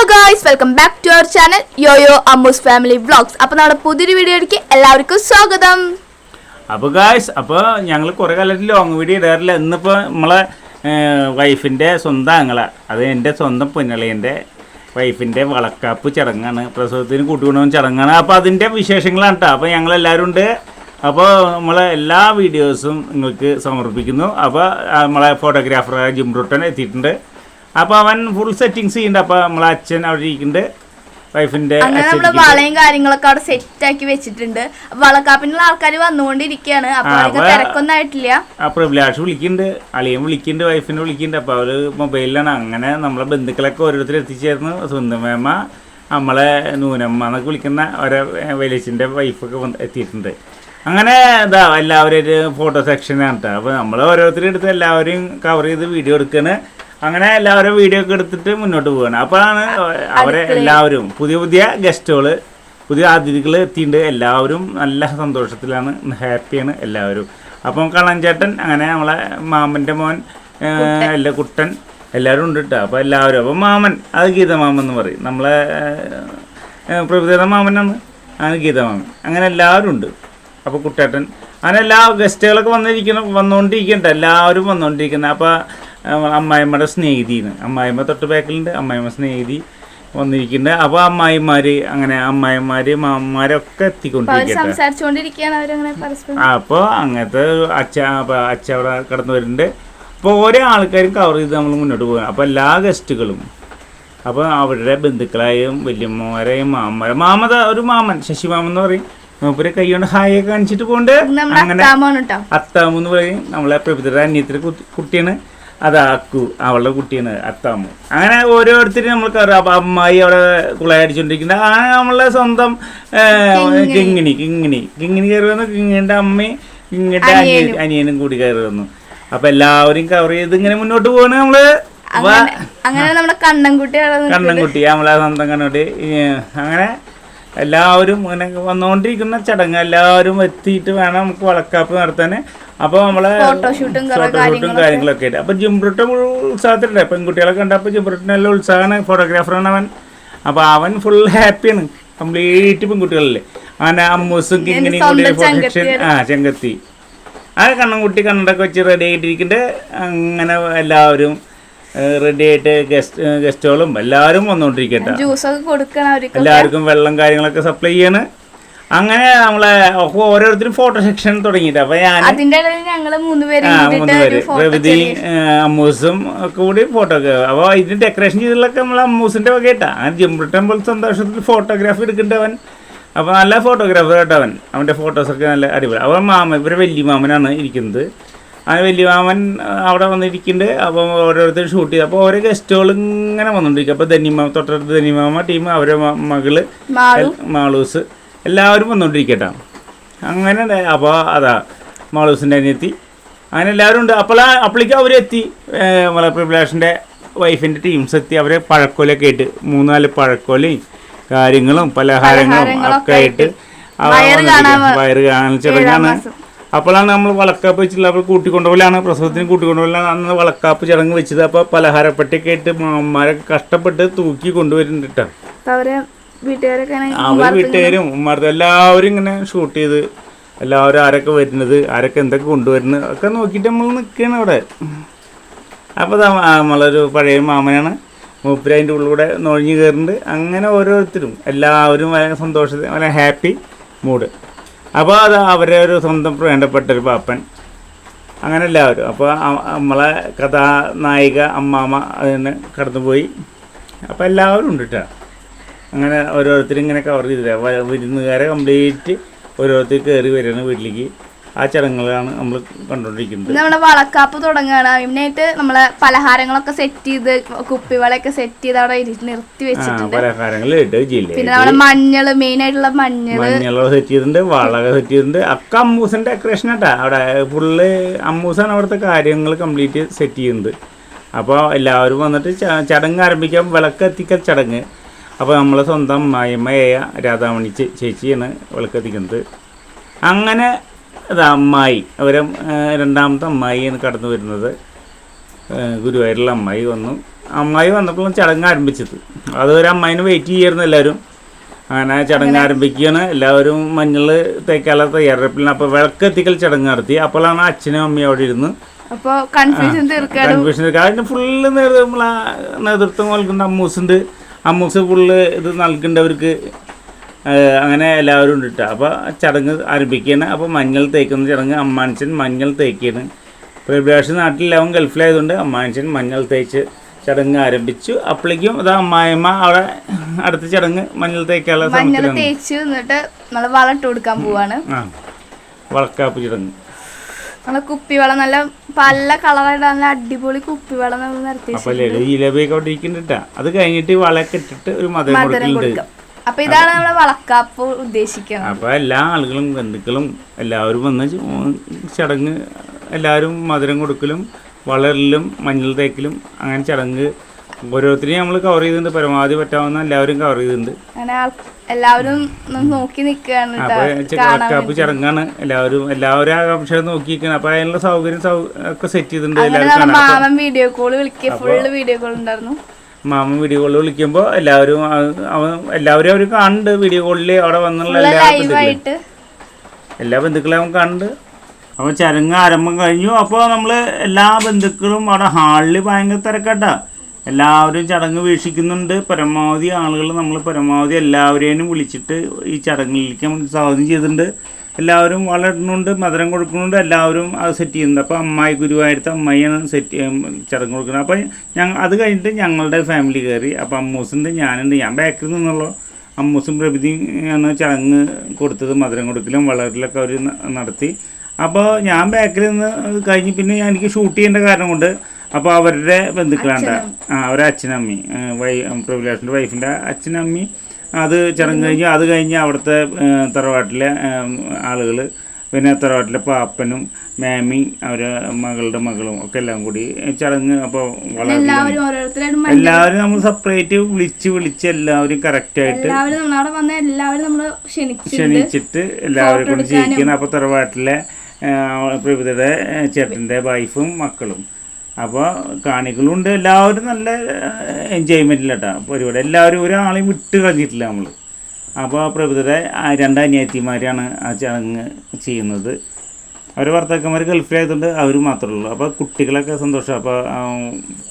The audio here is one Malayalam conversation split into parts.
Hello guys welcome back to our channel yoyo Ammus family vlogs അപ്പോൾ നമ്മുടെ പുതിയൊരു വീഡിയോയിലേക്ക് എല്ലാവർക്കും സ്വാഗതം. അപ്പോൾ ഗായ്സ് അപ്പോൾ ഞങ്ങൾ കുറേ കാലത്ത് ലോങ് വീഡിയോ ഇടാറില്ല. ഇന്നിപ്പോ നമ്മളെ വൈഫിന്റെ സ്വന്തം അങ്ങള അത് എന്റെ സ്വന്തം പൊന്നളിയന്റെ വൈഫിന്റെ വളക്കാപ്പ് ചടങ്ങാണ്. പ്രസവത്തിന് കൂട്ടുകൊണ്ടുവന്ന ചടങ്ങാണ്. അപ്പോൾ അതിന്റെ വിശേഷങ്ങളാണ് കേട്ടോ അപ്പോൾ ഞങ്ങളെല്ലാവരും ഉണ്ട്. അപ്പോൾ നമ്മളെ എല്ലാ വീഡിയോസും നിങ്ങൾക്ക് സമർപ്പിക്കുന്നു. അപ്പോൾ നമ്മളെ ഫോട്ടോഗ്രാഫർ ജിംറൂട്ടൻ എത്തിയിട്ടുണ്ട്. അപ്പോൾ അവൻ ഫുൾ സെറ്റിങ്സ് ചെയ്യുന്നുണ്ട്. അപ്പോൾ നമ്മളെ അച്ഛൻ അവിടെ ഇരിക്കുന്നുണ്ട്. വൈഫിന്റെ അങ്ങനെ വളയും കാര്യങ്ങളൊക്കെ അവിടെ സെറ്റ് ആക്കി വെച്ചിട്ടുണ്ട്. വളക്കാപ്പിനുള്ള ആൾക്കാർ വന്നുകൊണ്ടിരിക്കുകയാണ്. അപ്പൊ അവർക്ക് അപ്പൊ- തിരക്കൊന്നും ആയിട്ടില്ല. അഭിലാഷ് വിളിക്കുന്നുണ്ട്. അളിയൻ വിളിക്കുന്നുണ്ട് വൈഫിനെ വിളിക്കുന്നുണ്ട്. അപ്പൊ അവർ മൊബൈലിലാണ് അങ്ങനെ നമ്മളെ ബന്ധുക്കളൊക്കെ ഓരോരുത്തർ എത്തിച്ചേർന്ന്. സ്വന്തമേമ്മ നമ്മളെ നൂനമ്മ എന്നൊക്കെ വിളിക്കുന്ന ഓരോ വലിയച്ചിന്റെ വൈഫൊക്കെ എത്തിയിട്ടുണ്ട്. അങ്ങനെ ഇതാ എല്ലാവരും ഒരു ഫോട്ടോ സെക്ഷനാണ് കേട്ടോ. അപ്പോൾ നമ്മൾ ഓരോരുത്തരും എടുത്ത് എല്ലാവരെയും കവർ ചെയ്ത് വീഡിയോ എടുക്കുകയാണ് അങ്ങനെ എല്ലാവരും വീഡിയോ ഒക്കെ എടുത്തിട്ട് മുന്നോട്ട് പോവുകയാണ് അപ്പോഴാണ് അവരെ എല്ലാവരും പുതിയ പുതിയ ഗസ്റ്റുകൾ പുതിയ അതിഥികൾ എത്തിയിട്ടുണ്ട്. എല്ലാവരും നല്ല സന്തോഷത്തിലാണ് ഹാപ്പിയാണ് എല്ലാവരും. അപ്പം കളഞ്ചേട്ടൻ അങ്ങനെ നമ്മളെ മാമന്റെ മോൻ എല്ലാ കുട്ടൻ. എല്ലാവരും ഉണ്ട് കേട്ടോ അപ്പോൾ എല്ലാവരും അപ്പം മാമൻ അത് ഗീതമാമൻ എന്ന് പറയും. നമ്മളെ പ്രഭുദേവ മാമനാണ് അങ്ങനെ ഗീതമാമൻ അങ്ങനെ എല്ലാവരും ഉണ്ട്. അപ്പോൾ കുട്ടേട്ടൻ അങ്ങനെ എല്ലാ ഗസ്റ്റുകളൊക്കെ വന്നിരിക്കണം വന്നുകൊണ്ടിരിക്കണ്ട എല്ലാവരും വന്നുകൊണ്ടിരിക്കുന്നത് അപ്പോൾ അമ്മായിമ്മയുടെ സ്നേഹിതിന്ന്. അമ്മായിമ്മ തൊട്ട് ബാക്കിലുണ്ട് അമ്മായിമ്മ സ്നേഹിതി വന്നിരിക്കുന്നുണ്ട്. അപ്പൊ അമ്മായിമാര് അങ്ങനെ അമ്മായിമാര് അപ്പൊ അവരങ്ങനെ പരസ്പരം. അപ്പോൾ അങ്ങനത്തെ അച്ഛ അപ്പൊ അച്ഛ അവിടെ കടന്നു വരുന്നുണ്ട്. അപ്പോൾ ഓരോ ആൾക്കാരും കവർ ചെയ്ത് നമ്മൾ മുന്നോട്ട് പോകുക അപ്പോൾ എല്ലാ ഗസ്റ്റുകളും അപ്പോൾ അവരുടെ ബന്ധുക്കളായും വല്യമ്മമാരെയും മാമമാരെ മാമത ഒരു മാമൻ ശശി മാമൻ എന്ന് പറയും. മൂപ്പരെ കൈ കൊണ്ട് ഹായ് ഒക്കെ കാണിച്ചിട്ട് പോകണ്ട് അങ്ങനെ അത്താമെന്ന് പറയും. നമ്മളെ പ്രഭുതരുടെ അന്യത്തിന്റെ കുട്ടിയാണ്. അത് അക്കു അവളുടെ കുട്ടിയാണ് അത്താമു. അങ്ങനെ ഓരോരുത്തരും നമ്മൾക്ക് അറിയാം അപ്പം അമ്മായി അവിടെ കുളയടിച്ചോണ്ടിരിക്കുന്നത് ആ നമ്മളെ സ്വന്തം കിങ്ങിണി. കിങ്ങിണി കിങ്ങിണി. കയറി വന്നു കിങ്ങിന്റെ അമ്മയും കിങ്ങിന്റെ അനിയനും അനിയനും. കൂടി കയറി വന്നു അപ്പം എല്ലാവരും കവർ ചെയ്ത് ഇങ്ങനെ മുന്നോട്ട് പോവാണ് നമ്മൾ. അങ്ങനെ നമ്മുടെ കണ്ണൻകുട്ടി. കണ്ണൻകുട്ടി നമ്മളെ സ്വന്തം കണ്ണൻകുട്ടി. അങ്ങനെ എല്ലാവരും ഇങ്ങനെ വന്നുകൊണ്ടിരിക്കുന്ന ചടങ്ങ് എല്ലാവരും എത്തിയിട്ട് വേണം നമുക്ക് വളക്കാപ്പ് നടത്താൻ അപ്പോൾ നമ്മളെ ഫോട്ടോഷൂട്ടും കാര്യങ്ങളൊക്കെ. ആയിട്ട്. അപ്പോൾ ജിംബ്രട്ട് ഉത്സാഹത്തിലുണ്ട്. പെൺകുട്ടികളെ കണ്ടപ്പോൾ ജിംബ്രിട്ടിന് നല്ല ഉത്സാഹമാണ്. ഫോട്ടോഗ്രാഫറാണ് അവൻ. അപ്പോൾ അവൻ ഫുൾ ഹാപ്പിയാണ് കംപ്ലീറ്റ് പെൺകുട്ടികളല്ലേ അങ്ങനെ അമ്മൂസും കിങ്ങിനെയും കൂടി സ്വന്തം ഫോട്ടോ ആ ചെങ്കത്തി. ആ കണ്ണൻകുട്ടി കണ്ണടൊക്കെ വെച്ച് റെഡി ആയിട്ടിരിക്കുന്നുണ്ട് അങ്ങനെ എല്ലാവരും റെഡി ആയിട്ട് ഗസ്റ്റ് ഗസ്റ്റുകളും എല്ലാവരും വന്നുകൊണ്ടിരിക്കട്ടെ എല്ലാവർക്കും വെള്ളം കാര്യങ്ങളൊക്കെ സപ്ലൈ ചെയ്യാണ്. അങ്ങനെ നമ്മളെ ഓരോരുത്തരും ഫോട്ടോ സെക്ഷൻ തുടങ്ങിയിട്ട്. ഞാൻ അതിന്റെ ഇടയിൽ മൂന്നുപേരും പ്രവിധി അമ്മൂസും കൂടി ഫോട്ടോ ഒക്കെ. അപ്പോൾ ഇതിന് ഡെക്കറേഷൻ ചെയ്തിട്ടുള്ളൊക്കെ നമ്മൾ വക വകയിട്ടാ അങ്ങനെ ജിംബ്രിട്ടൻ പോലെ സന്തോഷത്തിൽ ഫോട്ടോഗ്രാഫി എടുക്കേണ്ടവൻ. അപ്പൊ നല്ല ഫോട്ടോഗ്രാഫർ കേട്ടോ അവൻ. ഫോട്ടോസ് ഫോട്ടോസൊക്കെ നല്ല അടിപൊളി. അവൻ മാമൻ ഇവരെ വലിയ മാമനാണ് ഇരിക്കുന്നത്. ആ വലിയ മാമൻ അവിടെ വന്നിരിക്കുന്നുണ്ട്. അപ്പോൾ ഓരോരുത്തർ ഷൂട്ട് ചെയ്ത്. അപ്പോൾ ഓരോ ഗസ്റ്റുകൾ ഇങ്ങനെ വന്നുകൊണ്ടിരിക്കും അപ്പോൾ ധനിമാമ തൊട്ടടുത്ത് ധനിമാമ ടീം അവരെ മകൾ മാളൂസ്. എല്ലാവരും വന്നുകൊണ്ടിരിക്കട്ടെ അങ്ങനെ അപ്പോൾ അതാ മാളൂസിന്റെ അനിയത്തി. അങ്ങനെ എല്ലാവരും ഉണ്ട്. അപ്പോൾ അപ്പോഴേക്കും അവരെത്തി. നമ്മളെ വൈഫിന്റെ ടീംസ് എത്തി. അവരെ പഴക്കോലൊക്കെ ആയിട്ട് മൂന്നാൽ പഴക്കോലയും കാര്യങ്ങളും പലഹാരങ്ങളും ഒക്കെ ആയിട്ട് വയറ് കാണാൻ ചടങ്ങാണ്. അപ്പോഴാണ് നമ്മൾ വളക്കാപ്പ് വെച്ചിട്ടുള്ള അപ്പോൾ കൂട്ടിക്കൊണ്ടുപോലാണ് പ്രസവത്തിന് കൂട്ടിക്കൊണ്ടുപോലാണ്. അന്ന് വളക്കാപ്പ് ചടങ്ങ് വെച്ചത്. അപ്പോൾ പലഹാരപ്പെട്ടിയൊക്കെ ആയിട്ട് മാമ്മമാരൊക്കെ കഷ്ടപ്പെട്ട് തൂക്കി കൊണ്ടുവരുന്നുണ്ട് കേട്ടോ അവരെ വീട്ടുകാരും ഉമ്മാർത്തും എല്ലാവരും ഇങ്ങനെ ഷൂട്ട് ചെയ്ത് എല്ലാവരും ആരൊക്കെ വരുന്നത് ആരൊക്കെ എന്തൊക്കെ കൊണ്ടുവരുന്നത് ഒക്കെ നോക്കിയിട്ട് നമ്മൾ നിൽക്കുകയാണ് അവിടെ. അപ്പോൾ നമ്മളൊരു പഴയ മാമനാണ്. മൂപ്പര് അതിന്റെ ഉള്ളിലൂടെ നൊഴിഞ്ഞു കയറുന്നുണ്ട് അങ്ങനെ ഓരോരുത്തരും. എല്ലാവരും വളരെ സന്തോഷത്തിൽ വളരെ ഹാപ്പി മൂഡ് അപ്പോൾ അത് അവരെ ഒരു സ്വന്തം വേണ്ടപ്പെട്ട ഒരു പാപ്പൻ. അങ്ങനെ എല്ലാവരും. അപ്പോൾ നമ്മളെ കഥാനായിക അമ്മാമ്മ അതിന് കടന്നുപോയി. അപ്പോൾ എല്ലാവരും ഉണ്ട് കേട്ടോ അങ്ങനെ ഓരോരുത്തരും ഇങ്ങനെ കവർ ചെയ്തില്ല വിരുന്നുകാരെ കംപ്ലീറ്റ് ഓരോരുത്തർ കയറി വരുന്ന വീട്ടിലേക്ക്. ആ ചടങ്ങുകളാണ് നമ്മൾ കണ്ടുകൊണ്ടിരിക്കുന്നത് നമ്മളെ വളക്കാപ്പ് തുടങ്ങുകയാണ്. അതിനായിട്ട് നമ്മളെ പലഹാരങ്ങളൊക്കെ സെറ്റ് ചെയ്ത് കുപ്പിവളൊക്കെ സെറ്റ് ചെയ്ത് അവിടെ നിർത്തി വെച്ചിട്ടുണ്ട്. പലഹാരങ്ങൾ പിന്നെ നമ്മളെ മഞ്ഞൾ മെയിൻ ആയിട്ടുള്ള മഞ്ഞൾ. മഞ്ഞൾ സെറ്റ് ചെയ്തിട്ടുണ്ട് വളക സെറ്റ് ചെയ്തിട്ടുണ്ട്. അക്ക അമ്മൂസൻ ഡെക്കറേഷൻ ആട്ടാ. അവിടെ ഫുള്ള് അമ്മൂസാണ് അവിടുത്തെ കാര്യങ്ങൾ കംപ്ലീറ്റ് സെറ്റ് ചെയ്യുന്നത്. അപ്പോൾ എല്ലാവരും വന്നിട്ട് ചടങ്ങ് ആരംഭിക്കാൻ വിളക്കെത്തിക്കൽ ചടങ്ങ്. അപ്പോൾ നമ്മളെ സ്വന്തം അമ്മായിമ്മയായ രാധാമണി ചേച്ചിയാണ് വിളക്കെത്തിക്കുന്നത് അങ്ങനെ അത് അമ്മായി അവരെ രണ്ടാമത്തെ അമ്മായിയാണ് കടന്നു വരുന്നത്. ഗുരുവായൂരിലെ അമ്മായി വന്നു. അമ്മായി വന്നപ്പോഴും ചടങ്ങ് ആരംഭിച്ചത്. അതുവരെ അമ്മായിനെ വെയിറ്റ് ചെയ്യായിരുന്നു എല്ലാവരും. അങ്ങനെ ചടങ്ങ് ആരംഭിക്കുകയാണ്. എല്ലാവരും മഞ്ഞൾ തേക്കാല തയ്യാറെടുപ്പിലാണ്. അപ്പോൾ വിളക്കെത്തിക്കൽ ചടങ്ങ് നടത്തി. അപ്പോഴാണ് അച്ഛനും അമ്മയും അവിടെ ഇരുന്ന് അപ്പോൾ കൺഫ്യൂഷൻ തീർക്കാനും കൺഫ്യൂഷൻ അതിന് ഫുള്ള് നമ്മളെ നേതൃത്വം നൽകുന്ന അമ്മൂസുണ്ട്. അമ്മൂസ് ഫുള്ള് ഇത് നൽകേണ്ടവർക്ക് അങ്ങനെ എല്ലാവരും ഉണ്ട് കേട്ടോ അപ്പോൾ ചടങ്ങ് ആരംഭിക്കുകയാണ് അപ്പോൾ മഞ്ഞൾ തേക്കുന്ന ചടങ്ങ് അമ്മാനച്ചൻ മഞ്ഞൾ തേക്കുകയാണ് ഇപ്പോൾ ഇബ്രാഷ് നാട്ടിലെല്ലാവരും ഗൾഫിലായതുകൊണ്ട് അമ്മാനച്ചൻ മഞ്ഞൾ തേച്ച് ചടങ്ങ് ആരംഭിച്ചു. അപ്പോഴേക്കും അത് അമ്മായിമ്മ അവിടെ അടുത്ത ചടങ്ങ് മഞ്ഞൾ തേക്കാനുള്ള മഞ്ഞൾ ശ്രമത്തിലാണ് തേച്ച് എന്നിട്ട് നമ്മൾ വളട്ട് കൊടുക്കാൻ പോവാണ്. ആ വളക്കാപ്പ് ചടങ്ങ്. നമ്മളെ കുപ്പിവെള്ളം നല്ല പല കളറായിട്ട് നല്ല അടിപൊളി കുപ്പിവെള്ളം നമ്മൾ നിർത്തി ജിലേബിയൊക്കെ അവിടെ ഇരിക്കുന്നുണ്ട് അത് കഴിഞ്ഞിട്ട് വളയൊക്കെ ഇട്ടിട്ട് ഒരു മധുരം മധുരം കൊടുക്കലുണ്ട്. കൊടുക്കാം. അപ്പൊ ഇതാണ് നമ്മളെ വളക്കാപ്പ് ഉദ്ദേശിക്കുന്നത്. അപ്പൊ എല്ലാ ആളുകളും ബന്ധുക്കളും എല്ലാവരും വന്ന് ച- ചടങ്ങ് എല്ലാവരും മധുരം കൊടുക്കലും വളരലും മഞ്ഞൾ തേക്കലും അങ്ങനെ ചടങ്ങ് ഓരോരുത്തരെയും നമ്മൾ കവർ ചെയ്തിട്ടുണ്ട്. പരമാവധി പറ്റാവുന്ന എല്ലാവരും കവർ ചെയ്തിട്ടുണ്ട്. അങ്ങനെ എല്ലാവരും നോക്കി നിൽക്കുകയാണ് അപ്പോൾ കാപ്പ് ചടങ്ങാണ്. എല്ലാവരും എല്ലാവരും ആകാംക്ഷ നോക്കി നിൽക്കണം അപ്പൊ അതിനുള്ള സൗകര്യം ഒക്കെ സെറ്റ് ചെയ്തിട്ടുണ്ട് എല്ലാവരും മാമൻ വീഡിയോ കോൾ വിളിക്കുക. ഫുള്ള് വീഡിയോ കോൾ ഉണ്ടായിരുന്നു. മാമ വീഡിയോ കോളിൽ വിളിക്കുമ്പോൾ എല്ലാവരും എല്ലാവരും അവർ കാണുന്നുണ്ട്. വീഡിയോ കോളിൽ അവിടെ വന്നുള്ള എല്ലാ ബന്ധുക്കളും. എല്ലാ ബന്ധുക്കളെ അവൻ കണ്ട് അപ്പോൾ ചരങ്ങ് ആരംഭം കഴിഞ്ഞു. അപ്പോൾ നമ്മൾ എല്ലാ ബന്ധുക്കളും അവിടെ ഹാളിൽ ഭയങ്കര തിരക്കട്ടാ. എല്ലാവരും ചടങ്ങ് വീക്ഷിക്കുന്നുണ്ട്. പരമാവധി ആളുകൾ നമ്മൾ പരമാവധി എല്ലാവരെയും വിളിച്ചിട്ട് ഈ ചടങ്ങിലേക്ക് സ്വാഗതം ചെയ്തിട്ടുണ്ട്. എല്ലാവരും വളരുന്നുണ്ട് മധുരം കൊടുക്കുന്നുണ്ട് എല്ലാവരും അത് സെറ്റ് ചെയ്യുന്നുണ്ട്. അപ്പോൾ അമ്മായി ഗുരുവായൂരത്തെ അമ്മയാണ് സെറ്റ് ചടങ്ങ് കൊടുക്കുന്നത്. അപ്പോൾ ഞങ്ങൾ അത് കഴിഞ്ഞിട്ട് ഞങ്ങളുടെ ഫാമിലി കയറി. അപ്പോൾ അമ്മൂസുണ്ട് ഞാനുണ്ട്. ഞാൻ ബാക്കിൽ നിന്നുള്ള. അമ്മൂസും പ്രഭൃതിയാണ് ചടങ്ങ് കൊടുത്തത്. മധുരം കൊടുക്കലും വളരലൊക്കെ അവർ നടത്തി. അപ്പോൾ ഞാൻ ബാക്കിൽ നിന്ന് കഴിഞ്ഞ് പിന്നെ എനിക്ക് ഷൂട്ട് ചെയ്യേണ്ട കാരണം കൊണ്ട് അപ്പോൾ അവരുടെ ബന്ധുക്കളാണ്ട ആ അവരെ അച്ഛനമ്മി വൈ പ്രഭിലാഷിന്റെ വൈഫിന്റെ അച്ഛനമ്മി അത് ചടങ്ങ് കഴിഞ്ഞ് അത് കഴിഞ്ഞ് അവിടുത്തെ തറവാട്ടിലെ ആളുകൾ പിന്നെ തറവാട്ടിലെ പാപ്പനും മാമി അവരെ മകളുടെ മകളും ഒക്കെ എല്ലാം കൂടി ചടങ്ങ് അപ്പോൾ വളരെ എല്ലാവരും നമ്മൾ സെപ്പറേറ്റ് വിളിച്ച് വിളിച്ച് എല്ലാവരും കറക്റ്റായിട്ട് ക്ഷണിച്ചിട്ട് എല്ലാവരും കൊണ്ട് ചെയ്യിക്കണം അപ്പോൾ തറവാട്ടിലെ പ്രഭുതയുടെ ചേട്ടന്റെ വൈഫും മക്കളും. അപ്പോൾ കാണികളുണ്ട് എല്ലാവരും നല്ല എൻജോയ്മെന്റിലട്ടാ പരിപാടി എല്ലാവരും ഒരാളെയും വിട്ട് കളഞ്ഞിട്ടില്ല നമ്മൾ അപ്പോൾ പ്രഭുതരെ രണ്ട് അനിയത്തിമാരാണ് ആ ചടങ്ങ് ചെയ്യുന്നത്. അവർ ഭർത്താക്കന്മാർ ഗൾഫിലായതുകൊണ്ട് അവർ മാത്രമേ ഉള്ളൂ. അപ്പോൾ കുട്ടികളൊക്കെ സന്തോഷം. അപ്പോൾ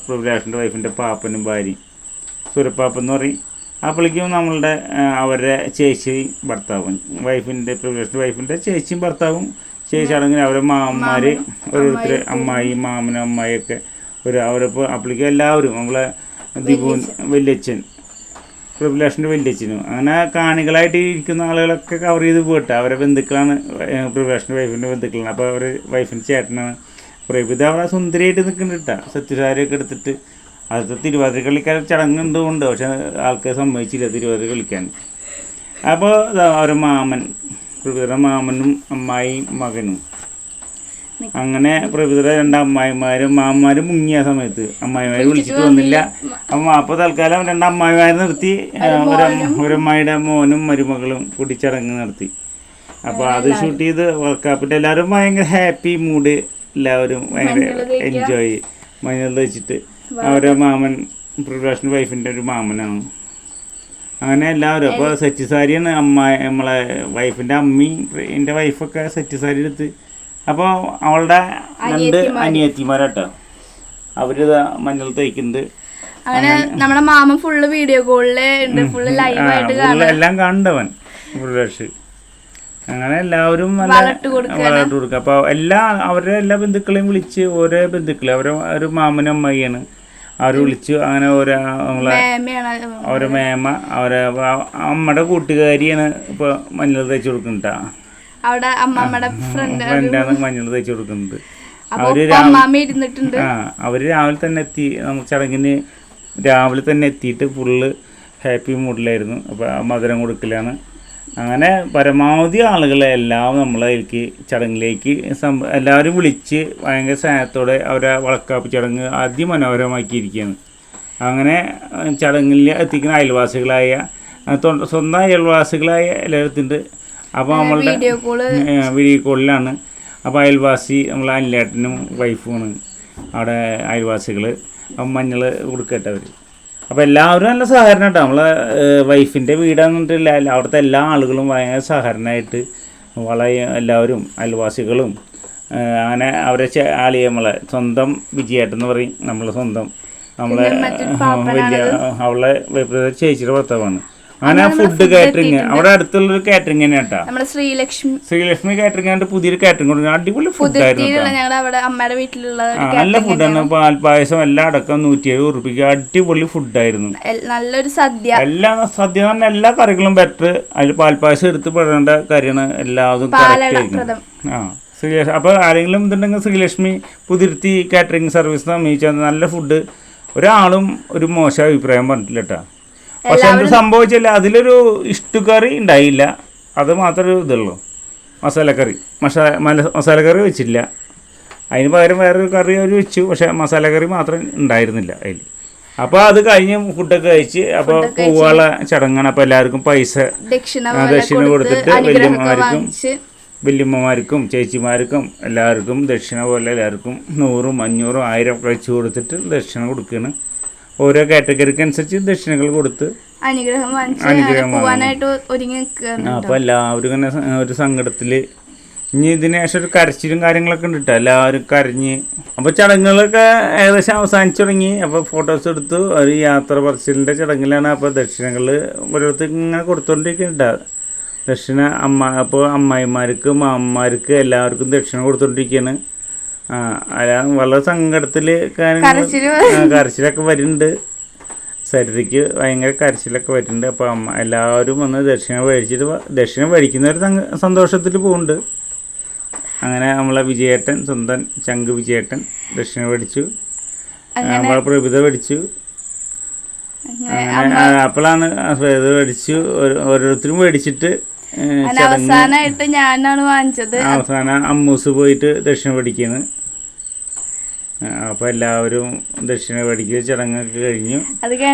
പ്രഭുരാഷിന്റെ വൈഫിന്റെ പാപ്പനും ഭാര്യയും സുരപ്പാപ്പൻ എന്ന് പറയും. അപ്പോഴേക്കും നമ്മളുടെ അവരുടെ ചേച്ചിയും ഭർത്താവും വൈഫിന്റെ പ്രഭുരാഷിന്റെ വൈഫിന്റെ ചേച്ചിയും ഭർത്താവും അടങ്ങിയ അവരെ മാമന്മാർ ഓരോരുത്തർ അമ്മായി മാമന അമ്മായിയൊക്കെ. ഒരു അവരപ്പോൾ അപ്പളിക്ക് എല്ലാവരും നമ്മളെ ദിപു വല്യച്ഛൻ. പ്രിവിലേഷന്റെ വല്യച്ഛനും. അങ്ങനെ കാണികളായിട്ട് ഇരിക്കുന്ന ആളുകളൊക്കെ കവർ ചെയ്ത് പോയിട്ട് അവരെ ബന്ധുക്കളാണ് പ്രിവിലേഷന്റെ വൈഫിന്റെ ബന്ധുക്കളാണ്. അപ്പോൾ അവർ വൈഫിന്റെ ചേട്ടനാണ്. പ്രഭിത അവിടെ സുന്ദരിയായിട്ട് നിൽക്കുന്നുണ്ട് കേട്ടോ. സത്യസാരിയൊക്കെ എടുത്തിട്ട്. അത് തിരുവാതിര കളിക്കാൻ ചടങ്ങുണ്ട് പക്ഷെ ആൾക്കാർ സമ്മതിച്ചില്ല തിരുവാതിര കളിക്കാൻ. അപ്പോൾ അവരെ മാമൻ പ്രഭിതയുടെ അമ്മായി മകനും. അങ്ങനെ പ്രവിതര രണ്ട് അമ്മായിമാരും മാമന്മാരും മുങ്ങിയ സമയത്ത് അമ്മായിമാര് വിളിച്ചിട്ട് വന്നില്ല. അപ്പം അപ്പോൾ തൽക്കാലം രണ്ട് അമ്മായിമാരെ നിർത്തി. ഒരു ഒരമ്മായിയുടെ മോനും. മരുമകളും കൂടി ചടങ്ങ് നടത്തി. അപ്പോൾ അത് ഷൂട്ട് ചെയ്ത് വർക്കാപ്പിട്ട് എല്ലാവരും ഭയങ്കര ഹാപ്പി മൂഡ്. എല്ലാവരും ഭയങ്കര എൻജോയ് മഞ്ഞൾ വെച്ചിട്ട് അവരെ മാമൻ പ്രഭാഷൻ വൈഫിന്റെ ഒരു മാമനാണ്. അങ്ങനെ എല്ലാവരും. അപ്പോൾ സെറ്റ് സാരിയാണ് അമ്മ നമ്മളെ വൈഫിന്റെ അമ്മയും എന്റെ വൈഫൊക്കെ സെറ്റ് സാരി എടുത്ത്. അപ്പോൾ അവളുടെ രണ്ട് അനിയത്തിമാരാട്ടോ. അവർ മഞ്ഞൾ തയ്ക്കുന്നുണ്ട് അങ്ങനെ നമ്മുടെ മാമ ഫുള്ള് വീഡിയോ കോളിൽ ഉണ്ട്. ഫുള്ള് ലൈവായിട്ട് എല്ലാം കണ്ടവൻ. അങ്ങനെ എല്ലാവരും കൊടുക്കാണ്. കൊടുക്കുക അപ്പോൾ എല്ലാ അവരുടെ എല്ലാ ബന്ധുക്കളെയും വിളിച്ച് ഓരോ ബന്ധുക്കളെ അവരെ ഒരു മാമനും അമ്മയാണ് അവർ വിളിച്ചു? അങ്ങനെ ഓരോ നമ്മളെ ഓരോ മേമ അവരെ അമ്മയുടെ കൂട്ടുകാരിയാണ് ഇപ്പോൾ മഞ്ഞൾ തേച്ച് കൊടുക്കുന്നുട്ടാ. അവിടെ അമ്മമ്മയുടെ ഫ്രണ്ടാണ് മഞ്ഞൾ തേച്ച് കൊടുക്കുന്നത്. അവർ ആ അവർ രാവിലെ തന്നെ എത്തി. നമുക്ക് ചടങ്ങിന് രാവിലെ തന്നെ എത്തിയിട്ട് ഫുള്ള് ഹാപ്പി മൂഡിലായിരുന്നു അപ്പോൾ മധുരം കൊടുക്കലാണ്. അങ്ങനെ പരമാവധി ആളുകളെ എല്ലാം നമ്മളതിലേക്ക് ചടങ്ങിലേക്ക് എല്ലാവരും വിളിച്ച് ഭയങ്കര സ്നേഹത്തോടെ അവരെ വളക്കാപ്പ് ചടങ്ങ് അതിമനോഹരമാക്കിയിരിക്കുകയാണ്. അങ്ങനെ ചടങ്ങിൽ എത്തിക്കുന്ന അയൽവാസികളായ സ്വന്തം അയൽവാസികളായ എല്ലായിടത്തുണ്ട് അപ്പോൾ നമ്മളുടെ വീഡിയോ കോൾ വീഡിയോ കോളിലാണ്. അപ്പോൾ അയൽവാസി നമ്മളെ അനിലേട്ടനും വൈഫുമാണ് അവിടെ അയൽവാസികൾ മഞ്ഞൾ കൊടുക്കട്ടെ അവർ അപ്പോൾ എല്ലാവരും നല്ല സഹകരണം കേട്ടോ നമ്മളെ വൈഫിന്റെ വീടാന്നിട്ടില്ല അവിടുത്തെ എല്ലാ ആളുകളും ഭയങ്കര സഹകരണമായിട്ട് വളരെ എല്ലാവരും അയൽവാസികളും അങ്ങനെ അവരെ ആളിയെ നമ്മളെ സ്വന്തം വിജയേട്ടെന്ന് പറയും. നമ്മൾ സ്വന്തം നമ്മളെ വലിയ അവളെ ചേച്ചിയുടെ ഭർത്താവാണ്. അങ്ങനെ ഫുഡ് കാറ്ററിംഗ് അവിടെ അടുത്തുള്ളൊരു കാറ്ററിങ് തന്നെ കേട്ടാ നമ്മുടെ ശ്രീലക്ഷ്മി ശ്രീലക്ഷ്മി കാറ്ററിംഗ് ആയിട്ട് പുതിയൊരു കാറ്ററിംഗ് കൊടുക്കുന്നത് അടിപൊളി ഫുഡായിരുന്നു തീരുള്ള ഞങ്ങളുടെ അവിടെ അമ്മയുടെ വീട്ടിലുള്ള ഒരു നല്ല ഫുഡാണ് പാൽപ്പായസം എല്ലാം അടക്കം നൂറ്റി എഴുപത് ഉറുപ്പിക്ക് അടിപൊളി ഫുഡായിരുന്നു നല്ലൊരു സദ്യ. എല്ലാ സദ്യ എന്ന് എല്ലാ കറികളും ബെറ്റർ അതിൽ പാൽപ്പായസം എടുത്ത് പെടേണ്ട കാര്യമാണ് എല്ലാതും കറക്റ്റ് ആ ശ്രീലക്ഷ്മി അപ്പോൾ ആരെങ്കിലും ഇതുണ്ടെങ്കിൽ ശ്രീലക്ഷ്മി പുതിരുത്തി കാറ്ററിംഗ് സർവീസ് സമീപിച്ചാൽ നല്ല ഫുഡ് ഒരാളും ഒരു മോശം അഭിപ്രായം പറഞ്ഞിട്ടില്ല കേട്ടോ പക്ഷെ എന്ത് സംഭവിച്ചില്ല അതിലൊരു ഇഷ്ടുകറി ഉണ്ടായില്ല. അത് മാത്രമേ ഇതുള്ളൂ. മസാലക്കറി മസാ മല- മസാലക്കറി വെച്ചില്ല. അതിന് പകരം വേറൊരു കറി അവർ വെച്ചു. പക്ഷെ മസാലക്കറി മാത്രം ഉണ്ടായിരുന്നില്ല അതിൽ അപ്പോൾ അത് കഴിഞ്ഞ് ഫുഡൊക്കെ കഴിച്ച് അപ്പോൾ പൂവാള ചടങ്ങാണ്. അപ്പോൾ എല്ലാവർക്കും പൈസ ദക്ഷിണ കൊടുത്തിട്ട് വലിയമ്മമാർക്കും വല്യമ്മമാർക്കും വല്യമ്മമാർക്കും ചേച്ചിമാർക്കും എല്ലാവർക്കും ദക്ഷിണ പോലെ എല്ലാവർക്കും നൂറും അഞ്ഞൂറും ആയിരം ഒക്കെ വെച്ച് കൊടുത്തിട്ട് ദക്ഷിണ കൊടുക്കുകയാണ് ഓരോ കാറ്റഗറിക്ക് അനുസരിച്ച് ദക്ഷിണകൾ കൊടുത്ത് അനുഗ്രഹം വാങ്ങിച്ച് അനുഗ്രഹം അങ്ങനെ ഒരുങ്ങി നിൽക്കുകയാണ് അപ്പോൾ എല്ലാവരും ഇങ്ങനെ ഒരു സങ്കടത്തിൽ ഇനി ഇതിന് ശേഷം ഒരു കരച്ചിലും കാര്യങ്ങളൊക്കെ ഉണ്ട് കേട്ടോ എല്ലാവരും കരഞ്ഞ്. അപ്പോൾ ചടങ്ങുകളൊക്കെ ഏകദേശം അവസാനിച്ചു തുടങ്ങി. അപ്പോൾ ഫോട്ടോസ് എടുത്തു. ഒരു യാത്ര പറച്ചിലിന്റെ ചടങ്ങിലാണ് അപ്പോൾ ദക്ഷിണകൾ ഓരോരുത്തർക്ക് ഇങ്ങനെ കൊടുത്തോണ്ടിരിക്കുന്നുണ്ട്. ദക്ഷിണ അമ്മ അപ്പോൾ അമ്മായിമാർക്ക് മാമ്മമാർക്ക് എല്ലാവർക്കും ദക്ഷിണ അല്ല വളരെ ആ, കരച്ചിലൊക്കെ വരുന്നുണ്ട്. സരിതയ്ക്ക് ഭയങ്കര കരച്ചിലൊക്കെ വരുന്നുണ്ട്. അപ്പോൾ അമ്മ എല്ലാവരും വന്ന് ദക്ഷിണ മേടിച്ചിട്ട് ദക്ഷിണ മേടിക്കുന്നവർ സന്തോഷത്തിൽ പോകുന്നുണ്ട് അങ്ങനെ നമ്മളെ വിജയേട്ടൻ സ്വന്തം ചങ്ക് വിജയേട്ടൻ ദക്ഷിണ മേടിച്ചു. നമ്മളെ പ്രഭിത മേടിച്ചു. അപ്പോഴാണ് പ്രഭിത മേടിച്ചു. ഓരോ- ഓരോരുത്തരും മേടിച്ചിട്ട് അവസാനമായിട്ട് ഞാനാണ് വാങ്ങിച്ചത്. അവസാനം അമ്മൂസ് പോയിട്ട് ദക്ഷിണ മേടിക്കുന്നു. അപ്പോൾ എല്ലാവരും ദക്ഷിണ മേടിക്കുക ചടങ്ങൊക്കെ കഴിഞ്ഞു.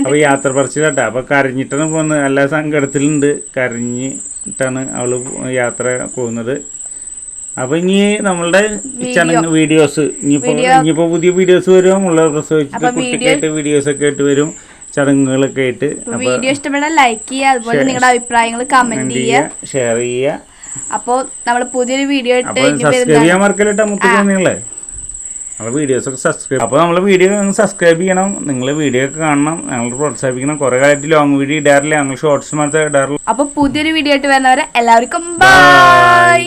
അപ്പൊ യാത്ര പറച്ചിലാട്ടാ. അപ്പൊ കരഞ്ഞിട്ടാണ് പോകുന്നത്. എല്ലാ സങ്കടത്തിലുണ്ട്. കരഞ്ഞിട്ടാണ് അവൾ യാത്ര പോകുന്നത്. അപ്പൊ ഇനി നമ്മളുടെ ചടങ്ങ് വീഡിയോസ് ഇനിയിപ്പോ ഇനിയിപ്പോ പുതിയ വീഡിയോസ് വരും. മുള്ള പ്രസവിച്ചിട്ട് കുട്ടിക്കായിട്ട് വീഡിയോസ് ഒക്കെ ആയിട്ട് വരും. ചടങ്ങുകളൊക്കെ ആയിട്ട്. വീഡിയോ ഇഷ്ടപ്പെട്ടാൽ ലൈക്ക് ചെയ്യുക. അതുപോലെ നിങ്ങളുടെ അഭിപ്രായങ്ങൾ കമന്റ് ചെയ്യുക. ഷെയർ ചെയ്യുക. അപ്പോൾ നമ്മൾ പുതിയൊരു വീഡിയോ ഇട്ട് സബ്സ്ക്രൈബ് ചെയ്യാൻ മറക്കല്ലേ നമ്മളെ വീഡിയോസ് ഒക്കെ സബ്സ്ക്രൈബ് അപ്പോൾ നമ്മൾ വീഡിയോ നിങ്ങൾ സബ്സ്ക്രൈബ് ചെയ്യണം. നിങ്ങൾ വീഡിയോ ഒക്കെ കാണണം. ഞങ്ങൾ പ്രോത്സാഹിപ്പിക്കണം. കുറേ കാലത്ത് ലോങ് വീഡിയോ ഇടാറില്ല. ഞങ്ങൾ ഷോർട്സ് മാത്രമേ ഇടാറുള്ളൂ. അപ്പോൾ പുതിയൊരു വീഡിയോ ആയിട്ട് വരുന്നവരെ എല്ലാവർക്കും ബൈ